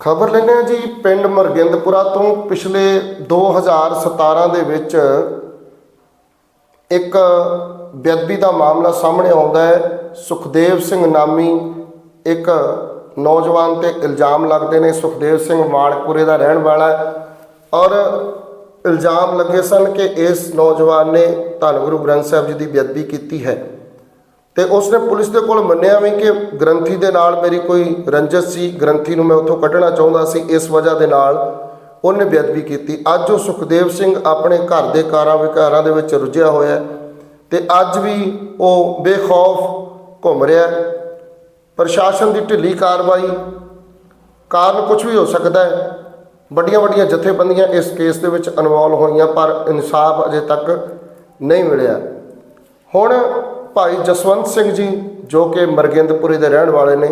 ਖਬਰ ਲੈਂਦੇ ਹਾਂ ਜੀ, ਪਿੰਡ ਮਰਗਿੰਦਪੁਰਾ ਤੋਂ ਪਿਛਲੇ 2017 ਦੇ ਵਿੱਚ ਇੱਕ ਬੇਅਦਬੀ ਦਾ ਮਾਮਲਾ ਸਾਹਮਣੇ ਆਉਂਦਾ ਹੈ। ਸੁਖਦੇਵ ਸਿੰਘ ਨਾਮੀ ਇੱਕ ਨੌਜਵਾਨ ਤੇ ਇਲਜ਼ਾਮ ਲੱਗਦੇ ਨੇ। ਸੁਖਦੇਵ ਸਿੰਘ ਮਾਨਕਪੁਰੇ ਦਾ ਰਹਿਣ ਵਾਲਾ ਹੈ ਔਰ ਇਲਜ਼ਾਮ ਲੱਗੇ ਸਨ ਕਿ ਇਸ ਨੌਜਵਾਨ ਨੇ ਧੰਨ ਗੁਰੂ ਗ੍ਰੰਥ ਸਾਹਿਬ ਜੀ ਦੀ ਬੇਅਦਬੀ ਕੀਤੀ ਹੈ। ਤੇ ਉਸਨੇ ਪੁਲਿਸ ਦੇ ਕੋਲ ਮੰਨਿਆ ਵੀ ਕਿ ਗ੍ਰੰਥੀ ਦੇ ਨਾਲ ਮੇਰੀ ਕੋਈ ਰੰਜਿਸ਼ ਸੀ, ਗ੍ਰੰਥੀ ਨੂੰ ਮੈਂ ਉੱਥੋਂ ਕੱਢਣਾ ਚਾਹੁੰਦਾ ਸੀ, ਇਸ ਵਜ੍ਹਾ ਦੇ ਨਾਲ ਉਹਨੇ ਬੇਅਦਬੀ ਕੀਤੀ। ਅੱਜ ਉਹ ਸੁਖਦੇਵ ਸਿੰਘ ਆਪਣੇ ਘਰ ਦੇ ਕਾਰਾਂ ਵਿਕਾਰਾਂ ਦੇ ਵਿੱਚ ਰੁੱਝਿਆ ਹੋਇਆ ਹੈ ਤੇ ਅੱਜ ਵੀ ਉਹ ਬੇਖੌਫ ਘੁੰਮ ਰਿਹਾ ਪ੍ਰਸ਼ਾਸਨ ਦੀ ਢਿੱਲੀ ਕਾਰਵਾਈ ਕਾਰਨ ਕੁਝ ਵੀ ਹੋ ਸਕਦਾ ਹੈ। ਵੱਡੀਆਂ ਵੱਡੀਆਂ ਜਥੇਬੰਦੀਆਂ ਇਸ ਕੇਸ ਦੇ ਵਿੱਚ ਇਨਵੋਲਵ ਹੋਈਆਂ, ਪਰ ਇਨਸਾਫ ਅਜੇ ਤੱਕ ਨਹੀਂ ਮਿਲਿਆ। ਹੁਣ ਭਾਈ ਜਸਵੰਤ ਸਿੰਘ ਜੀ, ਜੋ ਕਿ ਮਰਗਿੰਦਪੁਰੇ ਦੇ ਰਹਿਣ ਵਾਲੇ ਨੇ,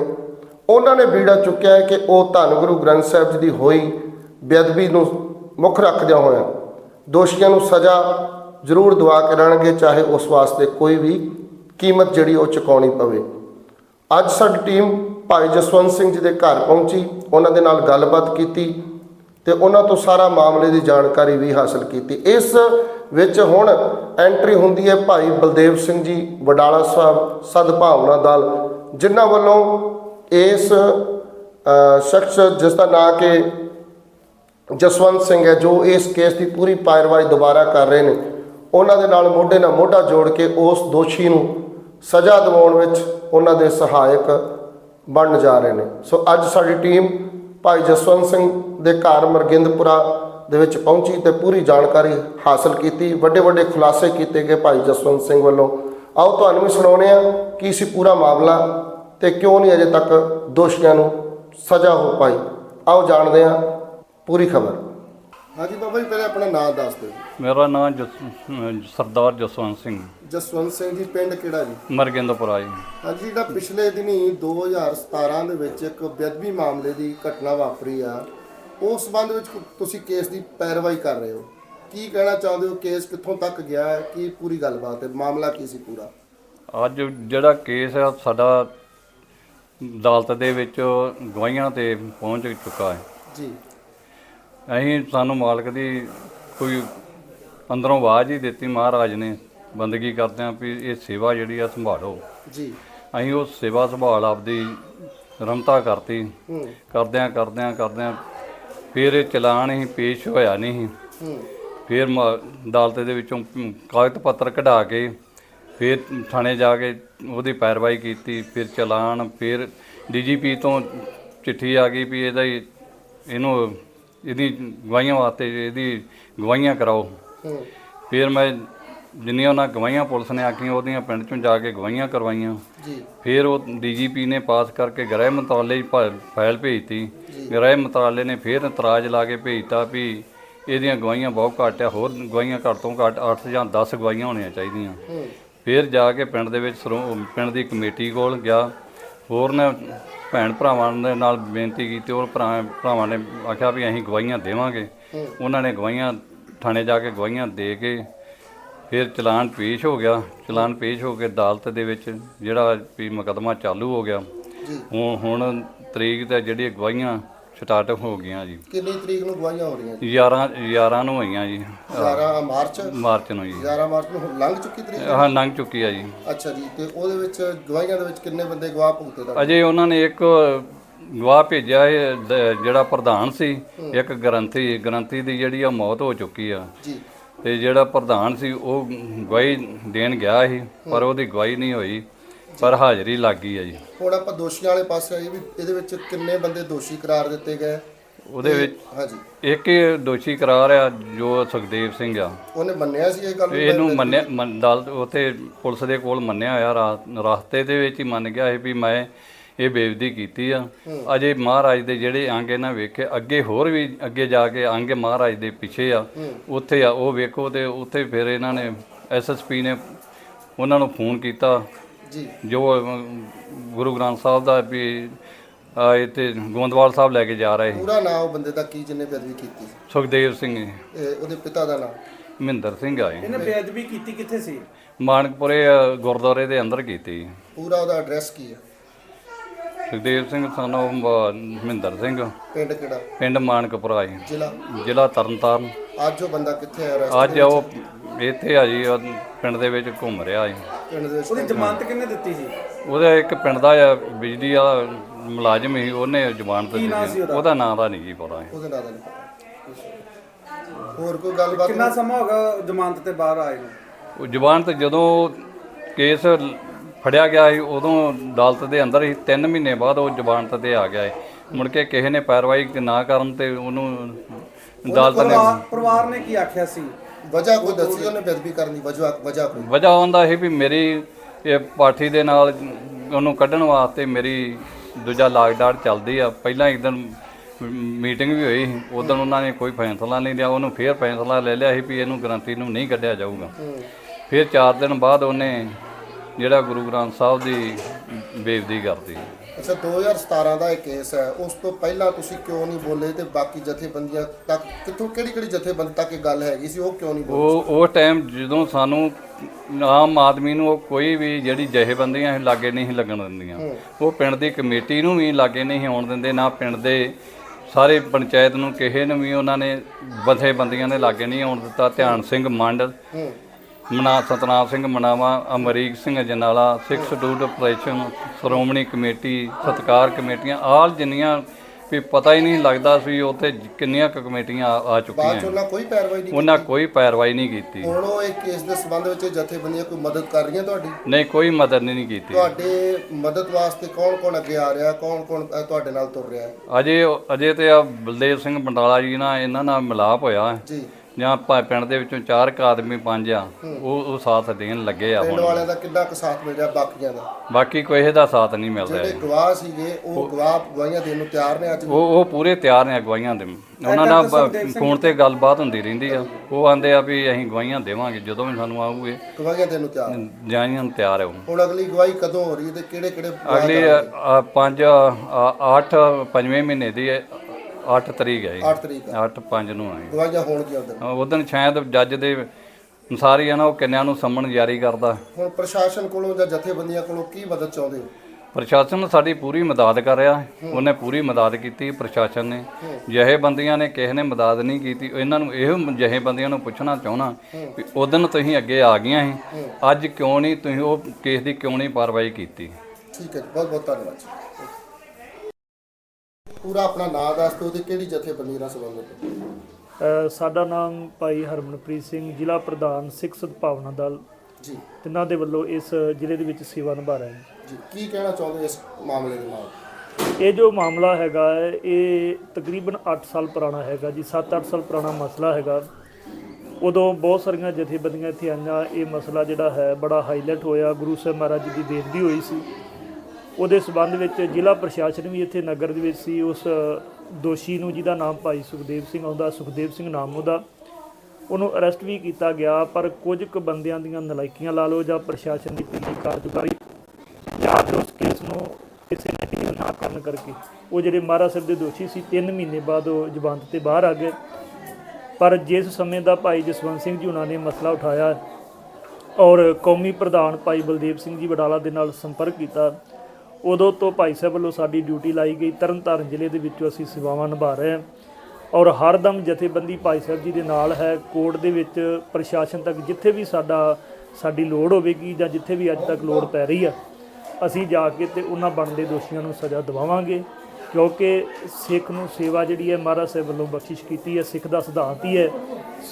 ਉਹਨਾਂ ਨੇ ਬੀੜਾ ਚੁੱਕਿਆ ਹੈ ਕਿ ਉਹ ਧੰਨ ਗੁਰੂ ਗ੍ਰੰਥ ਸਾਹਿਬ ਜੀ ਦੀ ਹੋਈ ਬੇਅਦਬੀ ਨੂੰ ਮੁੱਖ ਰੱਖਦਿਆਂ ਹੋਇਆਂ ਦੋਸ਼ੀਆਂ ਨੂੰ ਸਜ਼ਾ ਜ਼ਰੂਰ ਦਵਾ ਕੇ ਰਹਿਣਗੇ, ਚਾਹੇ ਉਸ ਵਾਸਤੇ ਕੋਈ ਵੀ ਕੀਮਤ ਜਿਹੜੀ ਉਹ ਚੁਕਾਉਣੀ ਪਵੇ। ਅੱਜ ਸਾਡੀ ਟੀਮ ਭਾਈ ਜਸਵੰਤ ਸਿੰਘ ਜੀ ਦੇ ਘਰ ਪਹੁੰਚੀ, ਉਹਨਾਂ ਦੇ ਨਾਲ ਗੱਲਬਾਤ ਕੀਤੀ ਤੇ ਉਹਨਾਂ ਤੋਂ ਸਾਰਾ ਮਾਮਲੇ ਦੀ ਜਾਣਕਾਰੀ ਵੀ ਹਾਸਲ ਕੀਤੀ। ਇਸ ਵਿੱਚ ਹੁਣ ਐਂਟਰੀ ਹੁੰਦੀ ਹੈ ਭਾਈ ਬਲਦੇਵ ਸਿੰਘ ਜੀ, ਵਡਾਲਾ ਸਾਹਿਬ, ਸਦਭਾਵਨਾ ਦਲ, ਜਿਨ੍ਹਾਂ ਵੱਲੋਂ ਇਸ ਸ਼ਖਸ ਜਿਸ ਦਾ ਨਾਂ ਕਿ ਜਸਵੰਤ ਸਿੰਘ ਹੈ, ਜੋ ਇਸ ਕੇਸ ਦੀ ਪੂਰੀ ਪਾਇਰਵਾਈ ਦੁਬਾਰਾ ਕਰ ਰਹੇ ਨੇ, ਉਹਨਾਂ ਦੇ ਨਾਲ ਮੋਢੇ ਨਾਲ ਮੋਢਾ ਜੋੜ ਕੇ ਉਸ ਦੋਸ਼ੀ ਨੂੰ ਸਜ਼ਾ ਦਿਵਾਉਣ ਵਿੱਚ ਉਹਨਾਂ ਦੇ ਸਹਾਇਕ ਬਣਨ ਜਾ ਰਹੇ ਨੇ। ਸੋ ਅੱਜ ਸਾਡੀ ਟੀਮ ਭਾਈ ਜਸਵੰਤ ਸਿੰਘ ਦੇ ਘਰ ਮਰਗਿੰਦਪੁਰਾ ਦੇ ਵਿੱਚ ਪਹੁੰਚੀ ਤੇ ਪੂਰੀ ਜਾਣਕਾਰੀ ਹਾਸਲ ਕੀਤੀ। ਵੱਡੇ ਵੱਡੇ ਖੁਲਾਸੇ ਕੀਤੇ ਗਏ ਭਾਈ ਜਸਵੰਤ ਸਿੰਘ ਵੱਲੋਂ। ਆਓ ਤੁਹਾਨੂੰ ਵੀ ਸੁਣਾਉਂਦੇ ਆ ਕੀ ਸੀ ਪੂਰਾ ਮਾਮਲਾ ਤੇ ਕਿਉਂ ਨਹੀਂ ਅਜੇ ਤੱਕ ਦੋਸ਼ੀਆਂ ਨੂੰ ਸਜ਼ਾ ਹੋ ਪਾਈ। ਆਓ ਜਾਣਦੇ ਆ ਪੂਰੀ ਖਬਰ। ਹਾਂਜੀ ਬਾਬਾ ਜੀ ਪਹਿਲੇ ਆਪਣਾ ਨਾਮ ਦੱਸ ਦਿਓ। ਮੇਰਾ ਨਾਮ ਸਰਦਾਰ ਜਸਵੰਤ ਸਿੰਘ। ਜਸਵੰਤ ਸਿੰਘ ਜੀ ਪਿੰਡ ਕਿਹੜਾ ਜੀ? ਮਰਗਿੰਦਪੁਰਾ ਜੀ। ਹਾਂਜੀ ਜਿਹੜਾ ਪਿਛਲੇ ਦਿਨੀ 2017 ਦੇ ਵਿੱਚ ਇੱਕ ਬੇਅਦਬੀ ਮਾਮਲੇ ਦੀ ਘਟਨਾ ਵਾਪਰੀ ਆ ਉਸ ਸੰਬੰਧ ਵਿੱਚ ਤੁਸੀਂ ਕੇਸ ਦੀ ਪੈਰਵਾਈ ਕਰ ਰਹੇ ਹੋ। ਕੀ ਕਹਿਣਾ ਚਾਹੁੰਦੇ ਹੋ? ਕੇਸ ਕਿੱਥੋਂ ਤੱਕ ਗਿਆ ਹੈ? ਕੀ ਪੂਰੀ ਗੱਲਬਾਤ ਹੈ? ਮਾਮਲਾ ਕੀ ਸੀ ਪੂਰਾ? ਅੱਜ ਜਿਹੜਾ ਕੇਸ ਹੈ ਸਾਡਾ ਅਦਾਲਤ ਦੇ ਵਿੱਚ ਗਵਾਹੀਆਂ ਤੇ ਪਹੁੰਚ ਚੁੱਕਾ ਹੈ। ਜੀ। ਅਸੀਂ ਸਾਨੂੰ ਮਾਲਕ ਦੀ ਕੋਈ ਅੰਦਰੋਂ ਆਵਾਜ਼ ਹੀ ਦਿੱਤੀ ਮਹਾਰਾਜ ਨੇ ਬੰਦਗੀ ਕਰਦੇ ਆਂ ਵੀ ਇਹ ਸੇਵਾ ਜਿਹੜੀ ਆ ਸੰਭਾਲੋ। ਜੀ। ਅਸੀਂ ਉਹ ਸੇਵਾ ਸੰਭਾਲ ਆਪਦੀ ਰਮਤਾ ਕਰਤੀ। ਕਰਦਿਆਂ ਕਰਦਿਆਂ ਕਰਦਿਆਂ ਫਿਰ ਇਹ ਚਲਾਨ ਹੀ ਪੇਸ਼ ਹੋਇਆ ਨਹੀਂ ਫਿਰ ਅਦਾਲਤ ਦੇ ਵਿੱਚੋਂ ਕਾਗਜ਼ ਪੱਤਰ ਕਢਾ ਕੇ ਫਿਰ ਥਾਣੇ ਜਾ ਕੇ ਉਹਦੀ ਪੈਰਵਾਈ ਕੀਤੀ ਫਿਰ ਚਲਾਨ ਫਿਰ ਡੀਜੀਪੀ ਤੋਂ ਚਿੱਠੀ ਆ ਗਈ ਵੀ ਇਹਦਾ ਇਹਨੂੰ ਇਹਦੀ ਗਵਾਹੀਆਂ ਵਾਸਤੇ ਇਹਦੀ ਗਵਾਹੀਆਂ ਕਰਾਓ। ਫਿਰ ਮੈਂ ਜਿੰਨੀਆਂ ਉਹਨਾਂ ਗਵਾਹੀਆਂ ਪੁਲਿਸ ਨੇ ਆਖੀਆਂ ਉਹਦੀਆਂ ਪਿੰਡ ਚੋਂ ਜਾ ਕੇ ਗਵਾਹੀਆਂ ਕਰਵਾਈਆਂ। ਜੀ। ਫਿਰ ਉਹ ਡੀਜੀਪੀ ਨੇ ਪਾਸ ਕਰਕੇ ਗ੍ਰਹਿ ਮੰਤਰਾਲੇ ਫਾਈਲ ਭੇਜਤੀ। ਗ੍ਰਹਿ ਮੰਤਰਾਲੇ ਨੇ ਫਿਰ ਇਤਰਾਜ਼ ਲਾ ਕੇ ਭੇਜਤਾ ਵੀ ਇਹਦੀਆਂ ਗਵਾਹੀਆਂ ਬਹੁਤ ਘੱਟ ਆ ਹੋਰ ਗਵਾਹੀਆਂ ਘੱਟ ਤੋਂ ਘੱਟ 8 ਜਾਂ 10 ਗਵਾਹੀਆਂ ਹੋਣੀਆਂ ਚਾਹੀਦੀਆਂ। ਫਿਰ ਜਾ ਕੇ ਪਿੰਡ ਦੇ ਵਿੱਚ ਪਿੰਡ ਦੀ ਕਮੇਟੀ ਕੋਲ ਗਿਆ। ਹੋਰ ਨੇ ਭੈਣ ਭਰਾਵਾਂ ਦੇ ਨਾਲ ਬੇਨਤੀ ਕੀਤੀ ਉਹ ਭਰਾ ਭਰਾਵਾਂ ਨੇ ਆਖਿਆ ਵੀ ਅਸੀਂ ਗਵਾਹੀਆਂ ਦੇਵਾਂਗੇ। ਉਹਨਾਂ ਨੇ ਗਵਾਹੀਆਂ ਥਾਣੇ ਜਾ ਕੇ ਗਵਾਹੀਆਂ ਦੇ ਕੇ ਫਿਰ ਚਲਾਨ ਪੇਸ਼ ਹੋ ਗਿਆ। ਚਲਾਨ ਪੇਸ਼ ਹੋ ਕੇ ਅਦਾਲਤ ਦੇ ਵਿੱਚ ਜਿਹੜਾ ਵੀ ਮੁਕੱਦਮਾ ਚਾਲੂ ਹੋ ਗਿਆ। ਹੁਣ ਹੁਣ ਤਰੀਕ ਤੇ ਜਿਹੜੀ ਗਵਾਹੀਆਂ ਸਟਾਰਟ ਹੋ ਗਈਆਂ ਜੀ। ਕਿੰਨੀ ਤਰੀਕ ਨੂੰ ਗਵਾਹੀਆਂ ਹੋ ਰਹੀਆਂ ਜੀ? 11 11 ਨੂੰ ਹੋਈਆਂ ਜੀ 11 ਮਾਰਚ? ਮਾਰਚ ਨੂੰ ਜੀ। 11 ਮਾਰਚ ਨੂੰ ਲੰਘ ਚੁੱਕੀ ਤਰੀਕ ਹਾਂ? ਲੰਘ ਚੁੱਕੀ ਆ ਜੀ। ਅੱਛਾ ਜੀ ਤੇ ਉਹਦੇ ਵਿੱਚ ਗਵਾਹੀਆਂ ਦੇ ਵਿੱਚ ਕਿੰਨੇ ਬੰਦੇ ਗਵਾਹ ਭੁਗਤੇ ਤੁਹਾਡੇ? ਅਜੇ ਉਹਨਾਂ ਨੇ ਇੱਕ ਗਵਾਹ ਭੇਜਿਆ ਹੈ ਦ- ਜਿਹੜਾ ਪ੍ਰਧਾਨ ਸੀ ਇੱਕ ਗਰੰਤੀ ਗਰੰਤੀ ਦੀ ਜਿਹੜੀ ਆ ਮੌਤ ਹੋ ਚੁੱਕੀ ਆ। ਜੀ। ਤੇ ਜਿਹੜਾ ਪ੍ਰਧਾਨ ਸੀ ਉਹ ਗਵਾਹੀ ਦੇਣ ਗਿਆ ਸੀ ਪਰ ਉਹਦੀ ਗਵਾਹੀ ਨਹੀਂ ਹੋਈ। ਪਰ ਹਾਜ਼ਰੀ ਲੱਗ ਗਈ ਆ ਜੀ। ਹੁਣ ਆਪਾਂ ਦੋਸ਼ੀਆਂ ਵਾਲੇ ਪਾਸੇ ਆਈਏ ਵੀ ਇਹਦੇ ਵਿੱਚ ਕਿੰਨੇ ਬੰਦੇ ਦੋਸ਼ੀ ਕਰਾਰ ਦਿੱਤੇ ਗਏ? ਉਹਦੇ ਵਿੱਚ ਹਾਂਜੀ। ਇੱਕ ਹੀ ਦੋਸ਼ੀ ਕਰਾਰ ਆ ਜੋ ਸੁਖਦੇਵ ਸਿੰਘ ਆ। ਉਹਨੇ ਮੰਨਿਆ ਸੀ ਇਹ ਗੱਲ ਨੂੰ? ਇਹਨੂੰ ਮੰਨਿਆ ਮੰਨ- ਅਦਾਲਤ ਉਥੇ ਪੁਲਿਸ ਦੇ ਕੋਲ ਮੰਨਿਆ ਹੋਇਆ ਰਾ- ਰਾਸਤੇ ਦੇ ਵਿੱਚ ਹੀ ਮੰਨ ਗਿਆ ਸੀ ਵੀ ਮੈਂ ਇਹ ਬੇਵਦੀ ਕੀਤੀ ਆ। ਅਜੇ ਮਹਾਰਾਜ ਦੇ ਜਿਹੜੇ ਅੰਗ ਇਹਨਾਂ ਵੇਖੇ ਅੱਗੇ ਹੋਰ ਵੀ ਅੱਗੇ ਜਾ ਕੇ ਅੰਗ ਮਹਾਰਾਜ ਦੇ ਪਿੱਛੇ ਆ। ਉੱਥੇ ਆ ਉਹ ਵੇਖੋ ਤੇ ਉੱਥੇ ਫਿਰ ਇਹਨਾਂ ਨੇ ਐਸਐਸਪੀ ਨੇ ਉਹਨਾਂ ਨੂੰ ਫੋਨ ਕੀਤਾ। ਜੀ। ਜੋ ਅਮ, ਗੁਰੂ ਗ੍ਰੰਥ ਸਾਹਿਬ ਦਾ ਵੀ ਆ ਇੱਥੇ ਗੋਂਦਵਾਲ ਸਾਹਿਬ ਲੈ ਕੇ ਜਾ ਰਹੇ ਸੀ। ਪੂਰਾ ਨਾਮ ਉਹ ਬੰਦੇ ਦਾ ਕੀ ਜਿਹਨੇ ਬੇਦਬੀ ਕੀਤੀ? ਸੁਖਦੇਵ ਸਿੰਘ ਇਹ ਉਹਦੇ ਪਿਤਾ ਦਾ ਨਾਮ ਮਹਿੰਦਰ ਸਿੰਘ ਆਏ ਇਹਨੇ ਬੇਅਦਬੀ ਕੀਤੀ ਕਿੱਥੇ ਸੀ? ਮਾਨਕਪੁਰੇ ਅ, ਗੁਰਦੁਆਰੇ ਦੇ ਅੰਦਰ ਕੀਤੀ। ਪੂਰਾ ਉਹਦਾ ਐਡਰੈਸ ਕੀ ਹੈ? ਸੁਖਦੇਵ ਸਿੰਘ ਸਾਨੂੰ ਮਹਿੰਦਰ ਸਿੰਘ। ਪਿੰਡ ਕਿਹੜਾ? ਪਿੰਡ ਮਾਨਕਪੁਰਾ ਜੀ। ਜ਼ਿਲ੍ਹਾ? ਜ਼ਿਲ੍ਹਾ ਤਰਨਤਾਰਨ। ਅੱਜ ਉਹ ਬੰਦਾ ਕਿੱਥੇ ਹੈ ਰੈਸਟ ਅੱਜ ਉਹ ਇੱਥੇ ਆ ਜੀ ਉਹ ਪਿੰਡ ਦੇ ਵਿੱਚ ਘੁੰਮ ਰਿਹਾ ਜੀ। ਪਿੰਡ ਦੇ ਉਹਦੀ ਜ਼ਮਾਨਤ ਕਿੰਨੇ ਦਿੱਤੀ ਸੀ? ਉਹਦਾ ਇੱਕ ਪਿੰਡ ਦਾ ਆ ਬਿਜਲੀ ਆ ਮੁਲਾਜ਼ਮ ਸੀ ਉਹਨੇ ਜ਼ਬਾਨ ਤੇ ਦਿੱਤੀ ਉਹਦਾ? ਨਾਂ ਦਾ ਨਹੀਂ ਜੀ ਪਤਾ। ਜੀ। ਉਹਦੇ ਨਾਂ ਦਾ ਨਹੀਂ ਪਤਾ। ਹੋਰ ਕੋਈ ਗੱਲਬਾਤ ਕਿੰਨਾ ਸਮਾਂ ਹੋ ਗਿਆ ਜ਼ਮਾਨਤ ਤੇ ਬਾਹਰ ਆਏ ਨੂੰ? ਉਹ ਜ਼ਬਾਨ ਤੇ ਜਦੋਂ ਕੇਸ ਲ- ਫੜਿਆ ਗਿਆ ਸੀ ਉਦੋਂ ਅਦਾਲਤ ਦੇ ਅੰਦਰ ਹੀ 3 ਮਹੀਨੇ ਬਾਅਦ ਉਹ ਜ਼ਬਾਨ ਤੇ ਆ ਗਿਆ ਸੀ। ਮੁੜ ਕੇ ਕਿਸੇ ਨੇ ਪੈਰਵਾਈ ਨਾ ਕਰਨ ਤੇ ਉਹਨੂੰ ਅਦਾਲਤ ਨੇ ਪਰਿਵਾਰ ਪਰਿਵਾਰ ਨੇ ਕੀ ਆਖਿਆ ਸੀ? ਵਜ੍ਹਾ ਕੋਈ ਦੱਸੀ ਉਹਨੇ ਬੇਦਬੀ ਕਰਨ ਦੀ ਵਜ੍ਹਾ ਵਜ੍ਹਾ ਕੋਈ? ਵਜ੍ਹਾ ਹੁੰਦਾ ਸੀ ਵੀ ਮੇਰੀ ਇਹ ਪਾਠੀ ਦੇ ਨਾਲ ਉਹਨੂੰ ਕੱਢਣ ਵਾਸਤੇ ਮੇਰੀ ਦੂਜਾ ਲਾਗਡਾਰ ਚੱਲਦੀ ਆ। ਪਹਿਲਾਂ ਇੱਕ ਦਿਨ ਮੀਟਿੰਗ ਵੀ ਹੋਈ ਸੀ ਉਦੋਂ ਉਹਨਾਂ ਨੇ ਕੋਈ ਫੈਸਲਾ ਨਹੀਂ ਲਿਆ ਉਹਨੂੰ ਫੇਰ ਫੈਸਲਾ ਲੈ ਲਿਆ ਸੀ ਵੀ ਇਹਨੂੰ ਗ੍ਰੰਥੀ ਨੂੰ ਨਹੀਂ ਕੱਢਿਆ ਜਾਊਗਾ। ਫਿਰ 4 ਦਿਨ ਬਾਅਦ ਉਹਨੇ ਜਿਹੜਾ ਗੁਰੂ ਗ੍ਰੰਥ ਸਾਹਿਬ ਦੀ ਬੇਇੱਜ਼ਤੀ ਕਰਤੀ। ਅੱਛਾ 2017 ਦਾ ਇਹ ਕੇਸ ਹੈ। ਉਸ ਤੋਂ ਪਹਿਲਾਂ ਤੁਸੀਂ ਕਿਉਂ ਨਹੀਂ ਬੋਲੇ ਤੇ ਬਾਕੀ ਜਥੇਬੰਦੀਆਂ ਤੱਕ ਕਿੱਥੋਂ ਕਿਹੜੀ ਕਿਹੜੀ ਜਥੇਬੰਦੀ ਤੱਕ ਇਹ ਗੱਲ ਹੈਗੀ ਸੀ? ਉਹ ਕਿਉਂ ਨਹੀਂ ਬੋਲੇ? ਉਹ ਉਹ ਟਾਈਮ ਜਦੋਂ ਸਾਨੂੰ ਆਮ ਆਦਮੀ ਨੂੰ ਉਹ ਕੋਈ ਵੀ ਜਿਹੜੀ ਜਥੇਬੰਦੀਆਂ ਸੀ ਲਾਗੇ ਨਹੀਂ ਲੱਗਣ ਦਿੰਦੀਆਂ। ਉਹ ਪਿੰਡ ਦੀ ਕਮੇਟੀ ਨੂੰ ਵੀ ਲਾਗੇ ਨਹੀਂ ਆਉਣ ਦਿੰਦੇ ਨਾ ਪਿੰਡ ਦੇ ਸਾਰੇ ਪੰਚਾਇਤ ਨੂੰ ਕਿਸੇ ਨੂੰ ਵੀ ਉਹਨਾਂ ਨੇ ਜਥੇਬੰਦੀਆਂ ਦੇ ਲਾਗੇ ਨਹੀਂ ਆਉਣ ਦਿੱਤਾ। ਧਿਆਨ ਸਿੰਘ ਮੰਡ ਮਨਾ Satnam Singh Manawa Amrik Singh Janala Sikh scheduled operation Shiromani committee ਸਤਕਾਰ ਕਮੇਟੀਆਂ ਆਲ ਜਿੰਨੀਆਂ ਵੀ ਪਤਾ ਹੀ ਨਹੀਂ ਲੱਗਦਾ ਸੀ ਉੱਥੇ ਕਿੰਨੀਆਂ ਕੁ ਕਮੇਟੀਆਂ ਆ- ਆ ਚੁੱਕੀਆਂ ਬਾਅਦ ਚ ਉਹਨਾਂ ਕੋਈ ਪੈਰਵਾਈ ਨਹੀਂ ਉਹਨਾਂ ਕੋਈ ਪੈਰਵਾਈ ਨਹੀਂ ਕੀਤੀ। ਹੁਣ ਉਹ ਇਹ ਕੇਸ ਦੇ ਸੰਬੰਧ ਵਿੱਚ ਇਹ ਜਥੇਬੰਦੀਆਂ ਕੋਈ ਮਦਦ ਕਰ ਰਹੀਆਂ ਤੁਹਾਡੀ? ਨਹੀਂ ਕੋਈ ਮਦਦ ਨਹੀਂ ਕੀਤੀ। ਤੁਹਾਡੇ ਮਦਦ ਵਾਸਤੇ ਕੌਣ ਕੌਣ ਅੱਗੇ ਆ ਰਿਹਾ ਕੌਣ ਕੌਣ ਅ, ਤੁਹਾਡੇ ਨਾਲ ਤੁਰ ਰਿਹਾ? ਹੈ? ਅਜੇ ਅਜੇ ਤੇ ਆ ਬਲਦੇਵ ਸਿੰਘ ਬੰਡਾਲਾ ਜੀ ਨਾਲ ਇਹਨਾਂ ਨਾਲ ਮਿਲਾਪ ਹੋਇਆ। ਹੈ। ਜੀ। ਜਾਂ ਭਾ- ਪਿੰਡ ਦੇ ਵਿੱਚੋਂ ਚਾਰ ਕੁ ਆਦਮੀ ਪੰਜ ਆ ਉਹ ਉਹ ਸਾਥ ਦੇਣ ਲੱਗੇ ਆ ਪਿੰਡ ਹੁਣ। ਵਾਲਿਆਂ ਦਾ ਕਿੰਨਾ ਕੁ ਸਾਥ ਮਿਲ ਰਿਹਾ ਬਾਕੀਆਂ ਦਾ? ਬਾਕੀ ਕੋਈ ਇਹਦਾ ਸਾਥ ਨਹੀਂ ਮਿਲ ਰਿਹਾ ਜਿਹੜੇ ਗਵਾਹ ਸੀਗੇ ਉਹ ਗਵਾਹ ਗਵਾਹੀਆਂ ਦੇਣ ਨੂੰ ਤਿਆਰ ਨੇ ਅੱਜ? ਉਹ ਉਹ ਪੂਰੇ ਤਿਆਰ ਨੇ ਅਗਵਾਈਆਂ ਦੇ। ਉਹਨਾਂ ਨਾਲ ਬ- ਫੋਨ ਤੇ ਗੱਲਬਾਤ ਹੁੰਦੀ ਰਹਿੰਦੀ ਆ। ਉਹ ਆਂਦੇ ਆ ਵੀ ਅਸੀਂ ਗਵਾਹੀਆਂ ਦੇਵਾਂਗੇ ਜਦੋਂ ਵੀ ਸਾਨੂੰ ਆਊਗੇ। ਗਵਾਹੀਆਂ ਦੇਣ ਨੂੰ ਤਿਆਰ? ਜਾਈਆਂ ਨੂੰ ਤਿਆਰ ਹੈ ਉਹ। ਹੁਣ ਅਗਲੀ ਗਵਾਹੀ ਕਦੋਂ ਹੋ ਰਹੀ ਹੈ ਤੇ ਕਿਹੜੇ ਕਿਹੜੇ ਅਗਲੀ 8 8 ਪੰਜਵੇਂ ਮਹੀਨੇ ਦੀ 8 ਤਰੀਕ ਹੈ 8 ਤਰੀਕ 8 5 ਨੂੰ ਆਏ। ਗਵਾਹੀਆਂ ਹੋਣਗੀਆਂ ਉਦੋਂ ਉਦੋਂ ਸ਼ਾਇਦ ਜੱਜ ਦੇ ਅਨੁਸਾਰ ਹੀ ਆ ਨਾ ਉਹ ਕਿੰਨਿਆਂ ਨੂੰ ਸੰਮਣ ਜਾਰੀ ਕਰਦਾ। ਹੁਣ ਪ੍ਰਸ਼ਾਸਨ ਕੋਲੋਂ ਜਾਂ ਜਥੇਬੰਦੀਆਂ ਕੋਲੋਂ ਕੀ ਮਦਦ ਚਾਹੁੰਦੇ ਹੋ? ਪ੍ਰਸ਼ਾਸਨ ਸਾਡੀ ਪੂਰੀ ਮਦਦ ਕਰ ਰਿਹਾ। ਹੈ। ਉਹਨੇ ਪੂਰੀ ਮਦਦ ਕੀਤੀ ਪ੍ਰਸ਼ਾਸਨ ਨੇ। ਜਿਹੇ ਬੰਦੀਆਂ ਨੇ ਕਿਸੇ ਨੇ ਮਦਦ ਨਹੀਂ ਕੀਤੀ। ਇਹਨਾਂ ਨੂੰ ਇਹੋ ਜਿਹੇ ਬੰਦੀਆਂ ਨੂੰ ਪੁੱਛਣਾ ਚਾਹਣਾ ਵੀ ਉਦੋਂ ਤੁਸੀਂ ਅੱਗੇ ਆ ਗਈਆਂ ਸੀ। ਅੱਜ ਕਿਉਂ ਨਹੀਂ ਤੁਸੀਂ ਉਹ ਕੇਸ ਦੀ ਕਿਉਂ ਨਹੀਂ ਕਾਰਵਾਈ ਕੀਤੀ? ਠੀਕ ਹੈ ਜੀ। ਬਹੁਤ ਬਹੁਤ ਧੰਨਵਾਦ ਜੀ। ਪੂਰਾ ਆਪਣਾ ਨਾਮ ਦੱਸ ਦਿਓ ਤੇ ਕਿਹੜੀ ਜਥੇਬੰਦੀ ਨਾਲ ਸੰਬੰਧਿਤ ਹੋ? ਅ, ਸਾਡਾ ਨਾਮ ਭਾਈ ਹਰਮਨਪ੍ਰੀਤ ਸਿੰਘ ਜ਼ਿਲ੍ਹਾ ਪ੍ਰਧਾਨ ਸਿੱਖ ਸਦਭਾਵਨਾ ਦਲ। ਜੀ। ਤਿੰਨਾਂ ਦੇ ਵੱਲੋਂ ਇਸ ਜ਼ਿਲ੍ਹੇ ਦੇ ਵਿੱਚ ਸੇਵਾ ਨਿਭਾ ਰਹੇ ਹਾਂ। ਜੀ ਕੀ ਕਹਿਣਾ ਚਾਹੁੰਦੇ ਇਸ ਮਾਮਲੇ ਦੇ ਨਾਲ? ਇਹ ਜੋ ਮਾਮਲਾ ਹੈਗਾ ਹੈ, ਇਹ ਤਕਰੀਬਨ 8 ਸਾਲ ਪੁਰਾਣਾ ਹੈਗਾ ਜੀ 7-8 ਸਾਲ ਪੁਰਾਣਾ ਮਸਲਾ ਹੈਗਾ। ਉਦੋਂ ਬਹੁਤ ਸਾਰੀਆਂ ਜਥੇਬੰਦੀਆਂ ਇੱਥੇ ਆਈਆਂ। ਇਹ ਮਸਲਾ ਜਿਹੜਾ ਹੈ ਬੜਾ ਹਾਈਲਾਈਟ ਹੋਇਆ। ਗੁਰੂ ਸਾਹਿਬ ਮਹਾਰਾਜ ਜੀ ਦੀ ਬੇਦਬੀ ਹੋਈ ਸੀ ਉਹਦੇ ਸਬੰਧ ਵਿੱਚ ਜ਼ਿਲ੍ਹਾ ਪ੍ਰਸ਼ਾਸਨ ਵੀ ਇੱਥੇ ਨਗਰ ਦੇ ਵਿੱਚ ਸੀ। ਉਸ ਦੋਸ਼ੀ ਨੂੰ, ਜਿਹਦਾ ਨਾਮ ਭਾਈ ਸੁਖਦੇਵ ਸਿੰਘ ਆਉਂਦਾ ਸੁਖਦੇਵ ਸਿੰਘ ਨਾਮ ਉਹਦਾ। ਉਹਨੂੰ ਅਰੈਸਟ ਵੀ ਕੀਤਾ ਗਿਆ, ਪਰ ਕੁਝ ਕੁ ਬੰਦਿਆਂ ਦੀਆਂ ਨਲਾਇਕੀਆਂ ਲਾ ਲਓ ਜਾਂ ਪ੍ਰਸ਼ਾਸਨ ਦੀ ਪੀਲੀ ਕਾਰਜਕਾਰੀ ਜਾਂ ਉਸ ਕੇਸ ਨੂੰ ਕਿਸੇ ਨੇ ਡੀਲ ਨਾ ਕਰਨ ਕਰਕੇ। ਉਹ ਜਿਹੜੇ ਮਹਾਰਾਜ ਸਾਹਿਬ ਦੇ ਦੋਸ਼ੀ ਸੀ 3 ਮਹੀਨੇ ਬਾਅਦ ਉਹ ਜ਼ਮਾਨਤ ਤੇ ਬਾਹਰ ਆ ਗਏ। ਪਰ ਜਿਸ ਸਮੇਂ ਦਾ ਭਾਈ ਜਸਵੰਤ ਸਿੰਘ ਜੀ ਉਹਨਾਂ ਨੇ ਮਸਲਾ ਉਠਾਇਆ ਔਰ ਕੌਮੀ ਪ੍ਰਧਾਨ ਭਾਈ ਬਲਦੇਵ ਸਿੰਘ ਜੀ ਵਡਾਲਾ ਦੇ ਨਾਲ ਸੰਪਰਕ ਕੀਤਾ ਉਦੋਂ ਤੋਂ ਭਾਈ ਸਾਹਿਬ ਵੱਲੋਂ ਸਾਡੀ ਡਿਊਟੀ ਲਾਈ ਗਈ। ਤਰਨਤਾਰਨ ਜ਼ਿਲ੍ਹੇ ਦੇ ਵਿੱਚੋਂ ਅਸੀਂ ਸੇਵਾਵਾਂ ਨਿਭਾ ਰਹੇ ਹਾਂ। ਔਰ ਹਰਦਮ ਜਥੇਬੰਦੀ ਭਾਈ ਸਾਹਿਬ ਜੀ ਦੇ ਨਾਲ ਹੈ। ਕੋਰਟ ਦੇ ਵਿੱਚ ਪ੍ਰਸ਼ਾਸਨ ਤੱਕ ਜਿੱਥੇ ਵੀ ਸਾਡਾ, ਸਾਡੀ ਲੋੜ ਹੋਵੇਗੀ ਜਾਂ ਜਿੱਥੇ ਵੀ ਅੱਜ ਤੱਕ ਲੋੜ ਪੈ ਰਹੀ ਆ, ਅਸੀਂ ਜਾ ਕੇ ਤੇ ਉਹਨਾਂ ਬਣਦੇ ਦੋਸ਼ੀਆਂ ਨੂੰ ਸਜ਼ਾ ਦਿਵਾਵਾਂਗੇ। ਕਿਉਂਕਿ ਸਿੱਖ ਨੂੰ ਸੇਵਾ ਜਿਹੜੀ ਹੈ, ਮਹਾਰਾਜ ਸਾਹਿਬ ਵੱਲੋਂ ਬਖਸ਼ਿਸ਼ ਕੀਤੀ ਹੈ। ਸਿੱਖ ਦਾ ਸਿਧਾਂਤ ਹੀ ਹੈ,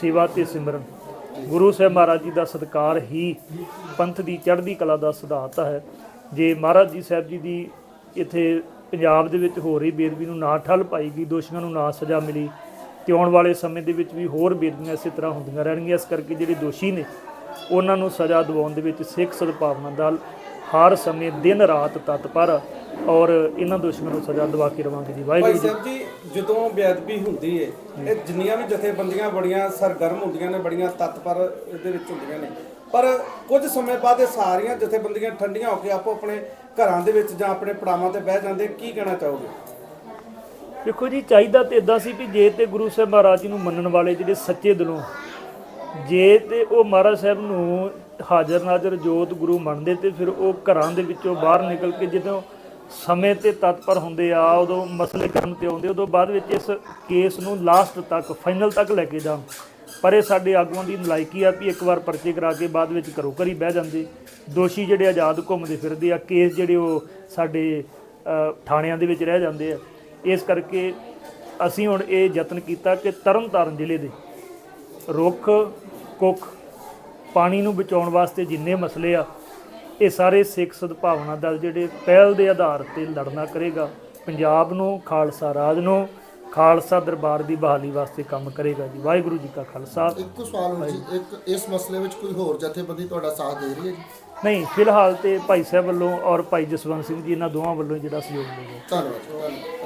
ਸੇਵਾ ਤੇ ਸਿਮਰਨ। ਗੁਰੂ ਸਾਹਿਬ ਮਹਾਰਾਜ ਜੀ ਦਾ ਸਤਕਾਰ ਹੀ ਪੰਥ ਦੀ ਚੜ੍ਹਦੀ ਕਲਾ ਦਾ ਸਿਧਾਂਤ ਹੈ। ਜੇ ਮਹਾਰਾਜ ਜੀ ਸਾਹਿਬ ਜੀ ਦੀ ਇੱਥੇ ਪੰਜਾਬ ਦੇ ਵਿੱਚ ਹੋ ਰਹੀ ਬੇਦਬੀ ਨੂੰ ਨਾ ਠੱਲ ਪਾਈ ਗਈ ਦੋਸ਼ੀਆਂ ਨੂੰ ਨਾ ਸਜ਼ਾ ਮਿਲੀ ਤੇ ਆਉਣ ਵਾਲੇ ਸਮੇਂ ਦੇ ਵਿੱਚ ਵੀ ਹੋਰ ਬੇਦਬੀਆਂ ਇਸੇ ਤਰ੍ਹਾਂ ਹੁੰਦੀਆਂ ਰਹਿਣਗੀਆਂ ਇਸ ਕਰਕੇ ਜਿਹੜੇ ਦੋਸ਼ੀ ਨੇ ਉਹਨਾਂ ਨੂੰ ਸਜ਼ਾ ਦਿਵਾਉਣ ਦੇ ਵਿੱਚ ਸਿੱਖ ਸਦਭਾਵਨਾ ਦਲ ਹਰ ਸਮੇਂ ਦਿਨ ਰਾਤ ਤਤਪਰ ਔਰ ਇਹਨਾਂ ਦੋਸ਼ੀਆਂ ਨੂੰ ਸਜ਼ਾ ਦਿਵਾ ਕੇ ਰਵਾਂਗੇ ਜੀ। ਭਾਈ ਵਾਹਿਗੁਰੂ ਜੀ। ਸਾਹਿਬ ਜੀ ਜਦੋਂ ਬੇਅਦਬੀ ਹੁੰਦੀ ਹੈ ਇਹ ਜਿੰਨੀਆਂ ਵੀ ਜਥੇਬੰਦੀਆਂ ਬੜੀਆਂ ਸਰਗਰਮ ਹੁੰਦੀਆਂ ਨੇ ਬੜੀਆਂ ਤਤਪਰ ਇਹਦੇ ਵਿੱਚ ਹੁੰਦੀਆਂ ਨੇ ਪਰ ਕੁਝ ਸਮੇਂ ਬਾਅਦ ਇਹ ਸਾਰੀਆਂ ਜਥੇਬੰਦੀਆਂ ਠੰਡੀਆਂ ਹੋ ਕੇ ਆਪੋ ਆਪਣੇ ਘਰਾਂ ਦੇ ਵਿੱਚ ਜਾਂ ਆਪਣੇ ਪੜਾਵਾਂ ਤੇ ਬਹਿ ਜਾਂਦੇ, ਕੀ ਕਹਿਣਾ ਚਾਹੋਗੇ? ਦੇਖੋ ਜੀ, ਚਾਹੀਦਾ ਤੇ ਇਦਾਂ ਸੀ ਵੀ ਜੇ ਤੇ ਗੁਰੂ ਸਾਹਿਬ ਮਹਾਰਾਜ ਜੀ ਨੂੰ ਮੰਨਣ ਵਾਲੇ ਜਿਹੜੇ ਸੱਚੇ ਦਿਲੋਂ, ਜੇ ਤੇ ਉਹ ਮਹਾਰਾਜ ਸਾਹਿਬ ਨੂੰ ਹਾਜ਼ਰ ਨਾਜ਼ਰ ਜੋਤ ਗੁਰੂ ਮੰਨਦੇ ਤੇ ਫਿਰ ਉਹ ਘਰਾਂ ਦੇ ਵਿੱਚੋਂ ਬਾਹਰ ਨਿਕਲ ਕੇ ਜਦੋਂ ਸਮੇਂ ਤੇ ਤਤਪਰ ਹੁੰਦੇ ਆ, ਉਦੋਂ ਮਸਲੇ ਕਰਨ ਤੇ ਆਉਂਦੇ, ਉਦੋਂ ਬਾਅਦ ਵਿੱਚ ਇਸ ਕੇਸ ਨੂੰ ਲਾਸਟ ਤੱਕ ਫਾਈਨਲ ਤੱਕ ਲੈ ਕੇ ਜਾਣ। ਪਰ ਇਹ ਸਾਡੇ ਆਗੂਆਂ ਦੀ ਨਲਾਇਕੀ ਆ ਵੀ ਇੱਕ ਵਾਰ ਪਰਚੇ ਕਰਾ ਕੇ ਬਾਅਦ ਵਿੱਚ ਘਰੋਂ ਘਰੀ ਬਹਿ ਜਾਂਦੇ। ਦੋਸ਼ੀ ਜਿਹੜੇ ਆਜ਼ਾਦ ਘੁੰਮਦੇ ਫਿਰਦੇ ਆ, ਕੇਸ ਜਿਹੜੇ ਉਹ ਸਾਡੇ ਥਾਣਿਆਂ ਦੇ ਵਿੱਚ ਰਹਿ ਜਾਂਦੇ ਆ। ਇਸ ਕਰਕੇ ਅਸੀਂ ਹੁਣ ਇਹ ਯਤਨ ਕੀਤਾ ਕਿ ਤਰਨਤਾਰਨ ਜ਼ਿਲ੍ਹੇ ਦੇ ਰੁੱਖ, ਕੁੱਖ, ਪਾਣੀ ਨੂੰ ਬਚਾਉਣ ਵਾਸਤੇ ਜਿੰਨੇ ਮਸਲੇ ਆ, ਇਹ ਸਾਰੇ ਸਿੱਖ ਸਦਭਾਵਨਾ ਦਲ ਜਿਹੜੇ ਪਹਿਲ ਦੇ ਆਧਾਰ ਤੇ ਲੜਨਾ ਕਰੇਗਾ। ਪੰਜਾਬ ਨੂੰ, ਖਾਲਸਾ ਰਾਜ ਨੂੰ ਖਾਲਸਾ ਦਰਬਾਰ ਦੀ ਬਹਾਲੀ ਵਾਸਤੇ ਕੰਮ ਕਰੇਗਾ ਜੀ। ਵਾਹਿਗੁਰੂ ਜੀ ਕਾ ਖਾਲਸਾ। ਇੱਕੋ ਸਵਾਲ ਹੋ ਜੀ ਇੱਕ ਇਸ ਮਸਲੇ ਵਿੱਚ ਕੋਈ ਹੋਰ ਜਥੇਬੰਦੀ ਤੁਹਾਡਾ ਸਾਥ ਦੇ ਰਹੀ ਹੈ ਜੀ? ਨਹੀਂ ਫਿਲਹਾਲ ਤੇ ਭਾਈ ਸਾਹਿਬ ਵੱਲੋਂ ਔਰ ਭਾਈ ਜਸਵੰਤ ਸਿੰਘ ਜੀ ਇਹਨਾਂ ਦੋਵਾਂ ਵੱਲੋਂ ਜਿਹੜਾ ਸਹਿਯੋਗ ਮਿਲਿਆ। ਧੰਨਵਾਦ ਧੰਨਵਾਦ।